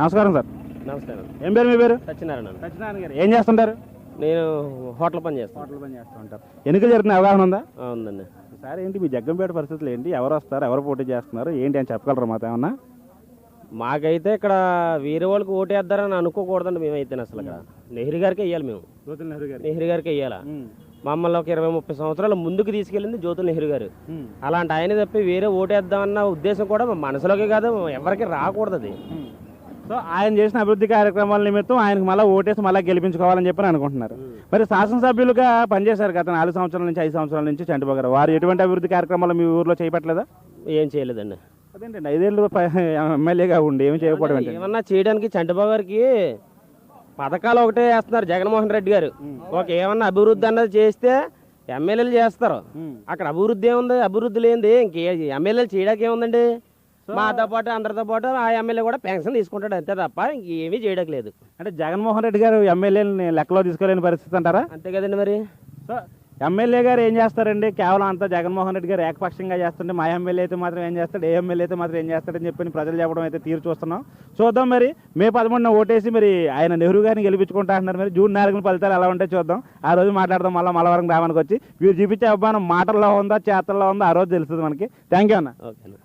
నమస్కారం సార్. నమస్కారం. ఏం పేరు మీ పేరు? సత్యనారాయణ. సత్యనారాయణ గారు. ఏం చేస్తుంటారు? నేను హోటల్ పని చేస్తాను. హోటల్ పని చేస్తూ ఉంటారు. ఎన్నికలు జరుగుతున్న అవగాహన ఉందా? ఉందండి. సార్ ఏంటి మీ జగ్గంపేట పరిస్థితులు ఏంటి? ఎవరు వస్తారు? ఎవరు పోటీ చేస్తున్నారు? ఏంటి అని చెప్పగలరా మాతో ఏమన్నా? మాకైతే ఇక్కడ వేరే వాళ్ళకి ఓటేద్దారని అనుకోకూడదండి మేమైతే అసలు ఇక్కడ. నెహ్రూ గారికి వెయ్యాలి మేము. జ్యోతుల నెహ్రూ గారు నెహ్రూ గారికి వెయ్యాలా మమ్మల్ని ఒక ఇరవై ముప్పై సంవత్సరాల ముందుకు తీసుకెళ్ళింది జ్యోతుల నెహ్రూ గారు. అలాంటి ఆయన తప్పి వేరే ఓటేద్దామన్న ఉద్దేశం కూడా మా మనసులోకి కాదు ఎవరికి రాకూడదు అది. సో ఆయన చేసిన అభివృద్ధి కార్యక్రమాల నిమిత్తం ఆయనకు మళ్ళీ ఓటేసి మళ్ళీ గెలిపించుకోవాలని చెప్పి అనుకుంటున్నారు. మరి శాసనసభ్యులుగా పనిచేశారు గత నాలుగు సంవత్సరాల నుంచి ఐదు సంవత్సరాల నుంచి చంటిబాబు గారు వారు ఎటువంటి అభివృద్ధి కార్యక్రమాలు మీ ఊర్లో చేపట్టలేదా? ఏం చేయలేదండి. అదేంటండి ఐదేళ్ళు ఎమ్మెల్యేగా ఉండి ఏమి చేయకపోవడం? ఏమన్నా చేయడానికి చంటిబాబు గారికి పథకాలు ఒకటే వేస్తున్నారు జగన్మోహన్ రెడ్డి గారు. ఒక ఏమన్నా అభివృద్ధి అన్నది చేస్తే ఎమ్మెల్యేలు చేస్తారు. అక్కడ అభివృద్ధి ఏముంది? అభివృద్ధి లేనిది ఇంకే ఎమ్మెల్యేలు చేయడానికి ఏముందండి మాతో పాటు అందరితో పాటు ఆ ఎమ్మెల్యే కూడా పెన్షన్ తీసుకుంటాడు అంతే తప్ప ఇంకేమీ చేయడానికి లేదు అంటే జగన్మోహన్ రెడ్డి గారు ఎమ్మెల్యేని లెక్కలో తీసుకోలేని పరిస్థితి అంటారా? అంతే కదండి మరి. సో ఎమ్మెల్యే గారు ఏం చేస్తారండి? కేవలం అంతా జగన్మోహన్ రెడ్డి గారు ఏకపక్షంగా చేస్తుంటే మా ఎమ్మెల్యే అయితే మాత్రం ఏం చేస్తాడు? ఏ ఎమ్మెల్యే అయితే మాత్రం ఏం చేస్తాడని చెప్పి ప్రజలు చెప్పడం అయితే తీరు చూస్తున్నాం. చూద్దాం మరి. మే పదమూడున ఓటేసి మరి ఆయన నెహ్రూ గారిని గెలిపించుకుంటా అంటున్నారు మరి. జూన్ నాలుగున ఫలితాలు ఎలా ఉంటాయి చూద్దాం. ఆ రోజు మాట్లాడదాం. మళ్ళీ మలవరం గ్రామానికి వచ్చి. వీరు చూపించే అభిమానం మాటల్లో ఉందా చేతల్లో ఉందా? ఆ రోజు తెలుస్తుంది మనకి. థ్యాంక్ యూ అన్న. ఓకేనా